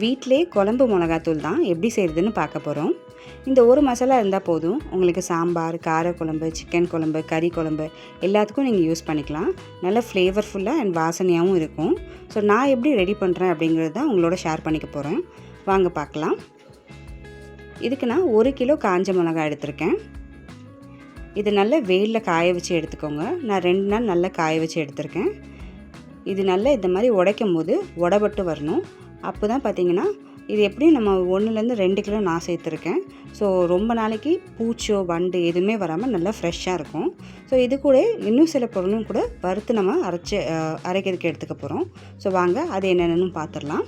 வீட்டிலே குழம்பு மிளகாத்தூள் தான் எப்படி செய்கிறதுன்னு பார்க்க போகிறோம் இந்த ஒரு மசாலா இருந்தால் போதும். உங்களுக்கு சாம்பார் கார குழம்பு சிக்கன் குழம்பு கறி குழம்பு எல்லாத்துக்கும் நீங்கள் யூஸ் பண்ணிக்கலாம். நல்ல ஃப்ளேவர்ஃபுல்லாக அண்ட் வாசனையாகவும் இருக்கும். ஸோ நான் எப்படி ரெடி பண்ணுறேன் அப்படிங்கிறது தான் உங்களோட ஷேர் பண்ணிக்க போகிறேன் வாங்க பார்க்கலாம். இதுக்கு நான் ஒரு கிலோ காஞ்ச மிளகா எடுத்திருக்கேன். இது நல்லா வெயிலில் காய வச்சு எடுத்துக்கோங்க. நான் ரெண்டு நாள் நல்லா காய வச்சு எடுத்திருக்கேன். இது நல்லா இந்த மாதிரி உடைக்கும் போது உடபட்டு வரணும். அப்போ தான் பார்த்தீங்கன்னா இது எப்படி நம்ம ஒன்றுலேருந்து ரெண்டு கிலோ நான் சேர்த்துருக்கேன். ஸோ ரொம்ப நாளைக்கு பூச்சோ வண்டு எதுவுமே வராமல் நல்லா ஃப்ரெஷ்ஷாக இருக்கும். ஸோ இது கூட இன்னும் சில பொருளும் கூட வறுத்து நம்ம அரைச்சி அரைக்கிறதுக்கு எடுத்துக்க போகிறோம் ஸோ வாங்க அது என்னென்னு பார்த்துடலாம்.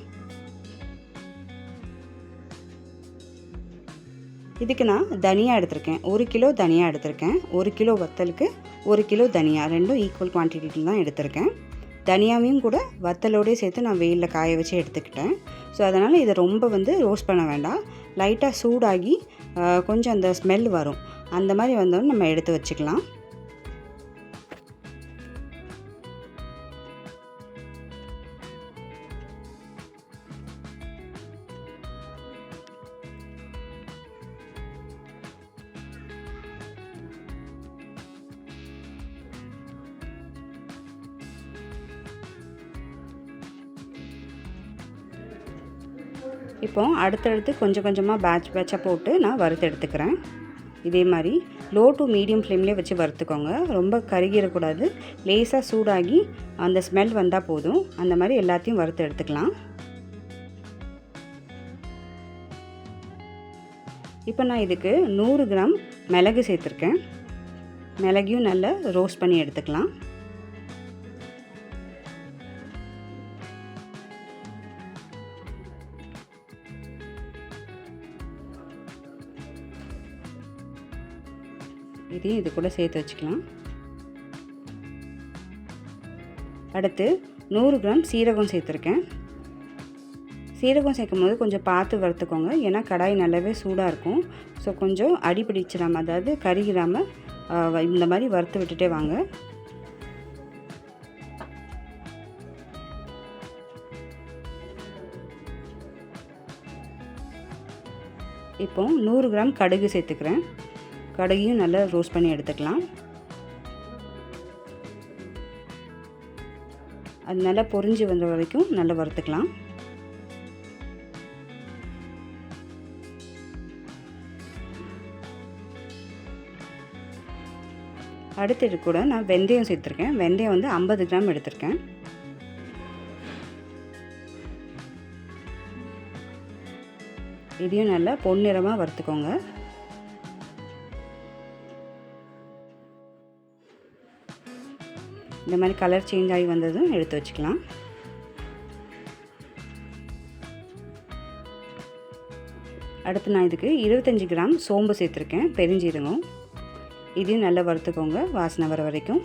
இதுக்கு நான் தனியா எடுத்திருக்கேன். ஒரு கிலோ தனியா எடுத்திருக்கேன். ஒரு கிலோ வத்தலுக்கு ஒரு கிலோ தனியா. ரெண்டும் ஈக்குவல் குவான்டிட்டியில் தான் எடுத்திருக்கேன். தனியாவையும் கூட வத்தலோடய சேர்த்து நான் வெயிலில் காய வச்சு எடுத்துக்கிட்டேன். ஸோ அதனால் இதை ரொம்ப வந்து ரோஸ்ட் பண்ண வேண்டாம். லைட்டாக சூடாகி கொஞ்சம் அந்த ஸ்மெல் வரும். அந்த மாதிரி வந்தோன்னு நம்ம எடுத்து வச்சுக்கலாம். இப்போ அடுத்தடுத்து கொஞ்சம் கொஞ்சமாக பேட்ச் பேட்சாக போட்டு நான் வறுத்து எடுத்துக்கிறேன். இதே மாதிரி லோ டு மீடியம் ஃப்ளேம்லேயே வச்சு வறுத்துக்கோங்க. ரொம்ப கருகிடக்கூடாது. லேசாக சூடாகி அந்த ஸ்மெல் வந்தால் போதும். அந்த மாதிரி எல்லாத்தையும் வறுத்து எடுத்துக்கலாம். இப்போ நான் இதுக்கு நூறு கிராம் மிளகு சேர்த்துருக்கேன். மிளகையும் நல்லா ரோஸ்ட் பண்ணி எடுத்துக்கலாம். இதையும் இது கூட சேர்த்து வச்சுக்கலாம். அடுத்து நூறு கிராம் சீரகம் சேர்த்துருக்கேன். சீரகம் சேர்க்கும் போது கொஞ்சம் பார்த்து வறுத்துக்கோங்க. ஏன்னா கடாய் நல்லாவே சூடாக இருக்கும். ஸோ கொஞ்சம் அடி பிடிச்சிடாமல் அதாவது கருகிடாமல் இந்த மாதிரி வறுத்து விட்டுட்டே வாங்க. இப்போ நூறு கிராம் கடுகு சேர்த்துக்கிறேன். கடுகையும் நல்லா ரோஸ்ட் பண்ணி எடுத்துக்கலாம். அது நல்லா பொரிஞ்சு வந்த வரைக்கும் நல்லா வறுத்துக்கலாம். அடுத்து இது கூட நான் வெந்தயம் சேர்த்துருக்கேன். வெந்தயம் வந்து ஐம்பது கிராம் எடுத்திருக்கேன். இதையும் நல்லா பொன்னிறமாக வறுத்துக்கோங்க. இந்த மாதிரி கலர் சேஞ்ச் ஆகி வந்ததும் எடுத்து வச்சுக்கலாம். அடுத்து நான் இதுக்கு இருபத்தஞ்சி கிராம் சோம்பு சேர்த்துருக்கேன் பெருஞ்சீரகம். இதையும் நல்லா வறுத்துக்கோங்க வாசனை வர வரைக்கும்.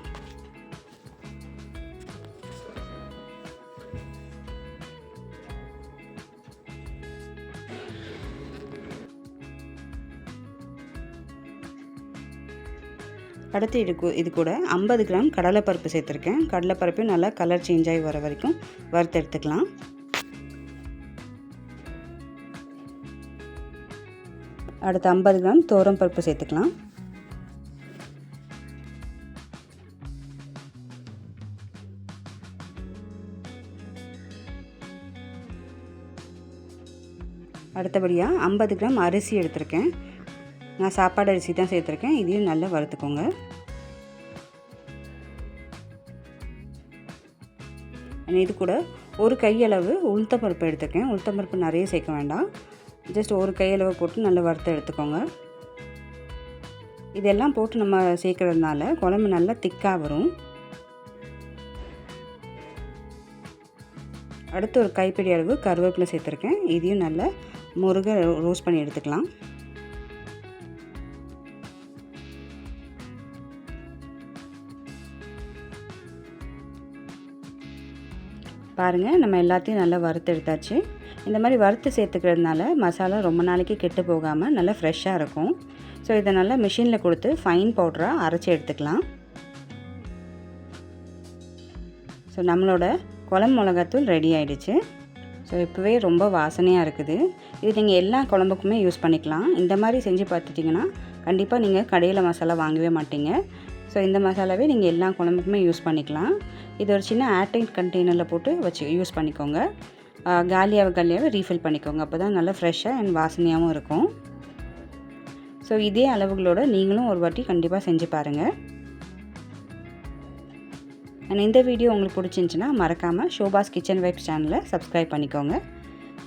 அடுத்து இது இது கூட ஐம்பது கிராம் கடலைப்பருப்பு சேர்த்துருக்கேன். கடலைப்பருப்பையும் நல்லா கலர் சேஞ்ச் ஆகி வர வரைக்கும் வறுத்து எடுத்துக்கலாம் அடுத்து ஐம்பது கிராம் தோரம் பருப்பு சேர்த்துக்கலாம். அடுத்தபடியாக ஐம்பது கிராம் அரிசி எடுத்திருக்கேன். நான் சாப்பாடு அரிசி தான் சேர்த்துருக்கேன். இதையும் நல்லா வறுத்துக்கோங்க. இது கூட ஒரு கையளவு உளுத்தப்பருப்பு எடுத்துருக்கேன். உளுத்தப்பருப்பு நிறைய சேர்க்க வேண்டாம். ஜஸ்ட் ஒரு கையளவு போட்டு நல்லா வறுத்து எடுத்துக்கோங்க. இதெல்லாம் போட்டு நம்ம சேர்க்கறதுனால குழம்பு நல்லா திக்காக வரும். அடுத்து ஒரு கைப்பிடி அளவு கருவேப்பிலை சேர்த்துருக்கேன். இதையும் நல்லா முருக ரோஸ்ட் பண்ணி எடுத்துக்கலாம். பாருங்கள் நம்ம எல்லாத்தையும் நல்லா வறுத்து எடுத்தாச்சு. இந்த மாதிரி வறுத்து சேர்த்துக்கிறதுனால மசாலா ரொம்ப நாளைக்கு கெட்டு போகாமல் நல்லா ஃப்ரெஷ்ஷாக இருக்கும். ஸோ இதை நல்லா மிஷினில் கொடுத்து ஃபைன் பவுடராக அரைச்சி எடுத்துக்கலாம். ஸோ நம்மளோட குழம்பு மிளகாத்தூள் ரெடி ஆயிடுச்சு. ஸோ இப்போவே ரொம்ப வாசனையாக இருக்குது. இது நீங்கள் எல்லா குழம்புக்குமே யூஸ் பண்ணிக்கலாம். இந்த மாதிரி செஞ்சு பார்த்துட்டிங்கன்னா கண்டிப்பாக நீங்கள் கடையில் மசாலா வாங்கவே மாட்டீங்க. ஸோ இந்த மசாலாவே நீங்கள் எல்லா குழம்புக்குமே யூஸ் பண்ணிக்கலாம். இது ஒரு சின்ன ஏர்டைட் கண்டெய்னரில் போட்டு வச்சு யூஸ் பண்ணிக்கோங்க. காலியாக காலியாகவே ரீஃபில் பண்ணிக்கோங்க. அப்போ தான் நல்லா ஃப்ரெஷ்ஷாக அண்ட் வாசனையாகவும் இருக்கும். ஸோ இதே அளவுகளோடு நீங்களும் ஒரு வாட்டி கண்டிப்பாக செஞ்சு பாருங்கள் அண்ட் இந்த வீடியோ உங்களுக்கு பிடிச்சிருந்துச்சின்னா மறக்காமல் ஷோபாஸ் கிச்சன் வைப்ஸ் சேனலை சப்ஸ்கிரைப் பண்ணிக்கோங்க.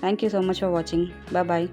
Thank you so much for வாட்சிங் பாய்